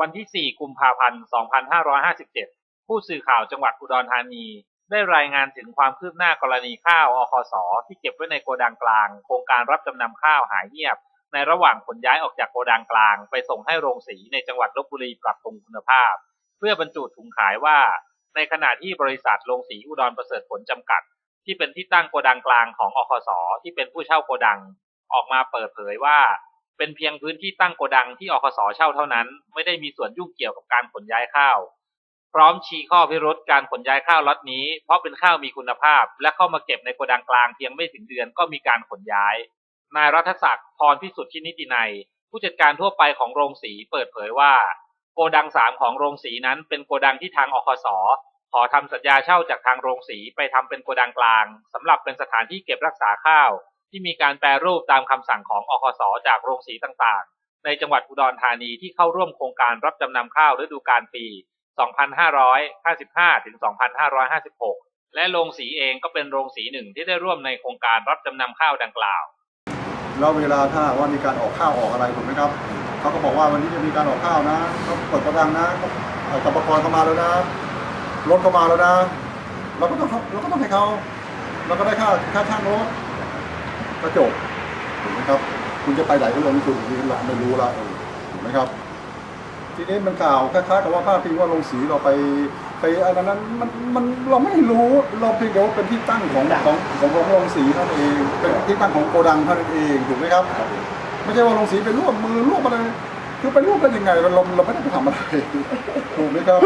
วันที่ 4 กุมภาพันธ์ 2557 ผู้สื่อข่าวจังหวัดอุดรธานี ได้รายงานถึงความคืบหน้ากรณีข้าวอคสที่เก็บไว้ในโกดังกลาง โครงการรับจำนำข้าวหายเงียบ ในระหว่างขนย้ายออกจากโกดังกลาง ไปส่งให้โรงสีในจังหวัดลบบุรีปรับปรุงคุณภาพ เพื่อบรรจุถุงขายว่า ในขณะที่บริษัทโรงสีอุดรประเสริฐผลจำกัด ที่เป็นที่ตั้งโกดังกลางของอคสที่เป็นผู้เช่าโกดัง ออกมาเปิดเผยว่า เป็นเพียงพื้นที่ตั้งโกดังที่อคสเช่าเท่านั้น ไม่ได้มีส่วนยุ่งเกี่ยวกับการขนย้ายข้าว พร้อมชี้ข้อพิรุษการขนย้ายข้าวล็อตนี้ เพราะเป็นข้าวมีคุณภาพ และเข้ามาเก็บในโกดังกลางเพียงไม่ถึงเดือนก็มีการขนย้าย นายรัฐศักดิ์พรพิสุทธิ์นิตินัยผู้จัดการทั่วไปของโรงสีเปิดเผยว่า โกดังสามของโรงสีนั้นเป็นโกดังที่ทางอคสขอทำสัญญาเช่าจากทางโรงสีไปทำเป็นโกดังกลางสำหรับเป็นสถานที่เก็บรักษาข้าว ที่มีการแปรรูปตามคำสั่งของอคสจากโรงสีต่างๆ ในจังหวัดอุดรธานีที่เข้าร่วมโครงการรับจำนำข้าวฤดูกาลปี 2555 ถึง 2556 และโรงสีเองก็เป็นโรงสีหนึ่งที่ได้ร่วมในโครงการรับจำนำข้าวดังกล่าว แล้วเวลาถ้าว่ามีการออกข้าวออกอะไรถูกไหมครับเขาก็บอกว่าวันนี้จะมีการออกข้าวนะเขาเปิดกระดังนะเอ่อสัมปกรเข้ามาแล้วนะรถเข้ามาแล้วนะเราก็ต้องเราก็ต้องให้เขาเราก็ได้ค่าค่าช่างรถ ก็จบถูกไหมครับ คุณจะไปไหนก็ลงคุณนี่ละไม่รู้ละเออถูกไหมครับ ทีนี้มันข่าวคล้ายๆกับว่าภาพพิงว่าลงสีเราไปไปอันนั้นมันมันเราไม่รู้เราเพียงแต่ว่าเป็นที่ตั้งของของของของโรงสีเท่านั้นเอง เป็นที่ตั้งของโกดังเท่านั้นเองถูกไหมครับ ไม่ใช่ว่าโรงสีไปร่วมมือร่วมอะไรคือไปร่วมกันยังไงเราเราเราไม่ได้ไปทำอะไรถูกไหมครับ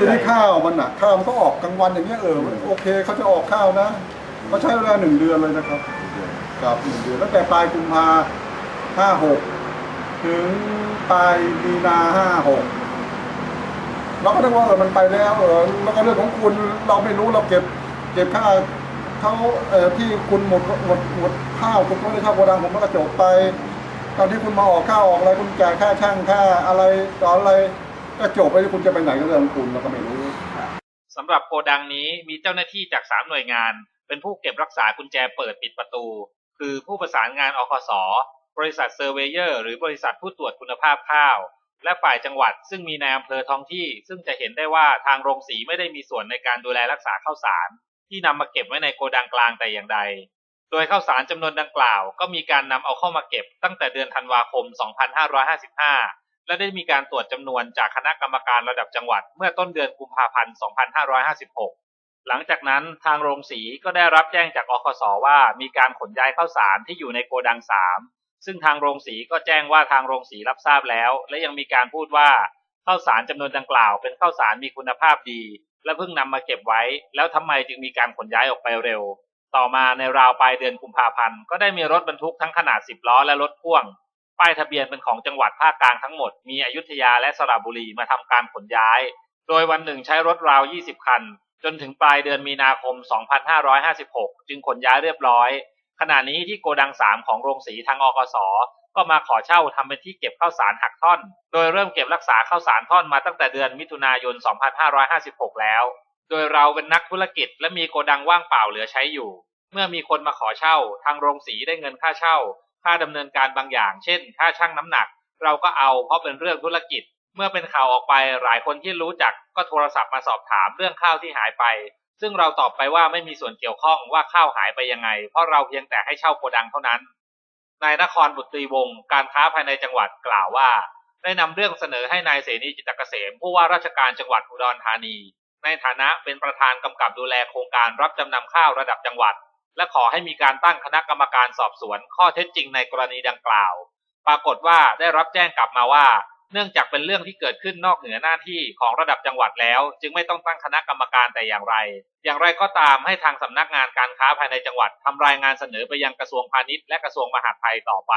ทีนี้ข้าวมันหนักข้าวมันก็ออกกลางวันอย่างเงี้ยเออโอเคเขาจะออกข้าวนะ เขาใช้เวลาหนึ่งเดือนเลยนะครับครับหนึ่งเดือนตั้งแต่ปลายกุมภาห้าหกถึงปลายมีนาห้าหกเราก็นึกว่าเออมันไปแล้วเออแล้วก็เรื่องของคุณเราไม่รู้เราเก็บ เก็บค่าเขาเอ่อที่คุณหมดหมดหมดข้าวคุณก็ได้ข้าวโกดังผมก็จบไป ตอนที่คุณมาออกข้าวออกอะไรคุณจ่ายค่าช่างค่าอะไรต่ออะไรก็จบไปคุณจะไปไหนก็เรื่องของคุณเราก็ไม่รู้สำหรับโกดังนี้มีเจ้าหน้าที่จาก3หน่วยงาน เป็นผู้เก็บรักษากุญแจเปิดปิดประตู คือผู้ประสานงานอคสบริษัทเซอร์เวเยอร์หรือบริษัทผู้ตรวจคุณภาพข้าว และฝ่ายจังหวัดซึ่งมีนายอำเภอท้องที่ ซึ่งจะเห็นได้ว่าทางโรงสีไม่ได้มีส่วนในการดูแลรักษาข้าวสาร ที่นำมาเก็บไว้ในโกดังกลางแต่อย่างใด โดยข้าวสารจำนวนดังกล่าว ก็มีการนำเอาเข้ามาเก็บตั้งแต่เดือนธันวาคม 2555 และได้มีการตรวจจำนวนจากคณะกรรมการระดับจังหวัดเมื่อต้นเดือนกุมภาพันธ์ 2556 หลังจากนั้นทางโรงสีก็ได้รับแจ้งจากอคสว่ามีการขนย้ายข้าวสารที่อยู่ในโกดัง3ซึ่งทางโรงสีก็แจ้งว่าทางโรงสีรับทราบแล้ว และยังมีการพูดว่าข้าวสารจำนวนดังกล่าวเป็นข้าวสารมีคุณภาพดี และเพิ่งนำมาเก็บไว้ แล้วทำไมจึงมีการขนย้ายออกไปเร็ว ต่อมาในราวปลายเดือนกุมภาพันธ์ก็ได้มีรถบรรทุกทั้งขนาด 10 ล้อและรถพ่วง ป้ายทะเบียนเป็นของจังหวัดภาคกลางทั้งหมด มีอยุธยาและสระบุรีมาทำการขนย้าย โดยวันหนึ่งใช้รถราว 20 คัน จนถึงปลายเดือนมีนาคม 2556 จึงขนย้ายเรียบร้อย ขณะนี้ที่โกดัง 3 ของโรงสีทางอกสก็มาขอเช่าทำเป็นที่เก็บข้าวสารหักท่อน โดยเริ่มเก็บรักษาข้าวสารท่อนมาตั้งแต่เดือนมิถุนายน 2556 แล้ว โดยเราเป็นนักธุรกิจและมีโกดังว่างเปล่าเหลือใช้อยู่ เมื่อมีคนมาขอเช่า ทางโรงสีได้เงินค่าเช่า ค่าดำเนินการบางอย่าง เช่น ค่าช่างน้ำหนัก เราก็เอาเพราะเป็นเรื่องธุรกิจ เมื่อเป็นข่าวออกไปหลายคนที่รู้จักก็โทรศัพท์มาสอบถามเรื่องข้าวที่หายไป ซึ่งเราตอบไปว่าไม่มีส่วนเกี่ยวข้องว่าข้าวหายไปยังไง เพราะเราเพียงแต่ให้เช่าโกดังเท่านั้นนายนครบุตรีวงศ์การค้าภายในจังหวัดกล่าวว่า ได้นำเรื่องเสนอให้นายเสนีจิตรเกษมผู้ว่าราชการจังหวัดอุดรธานี ในฐานะเป็นประธานกำกับดูแลโครงการรับจำนำข้าวระดับจังหวัด และขอให้มีการตั้งคณะกรรมการสอบสวนข้อเท็จจริงในกรณีดังกล่าว ปรากฏว่าได้รับแจ้งกลับมาว่า เนื่องจากเป็นเรื่องที่เกิดขึ้นนอกเหนือหน้าที่ของระดับจังหวัดแล้ว จึงไม่ต้องตั้งคณะกรรมการแต่อย่างไร อย่างไรก็ตามให้ทางสำนักงานการค้าภายในจังหวัดทำรายงานเสนอไปยังกระทรวงพาณิชย์และกระทรวงมหาดไทยต่อไป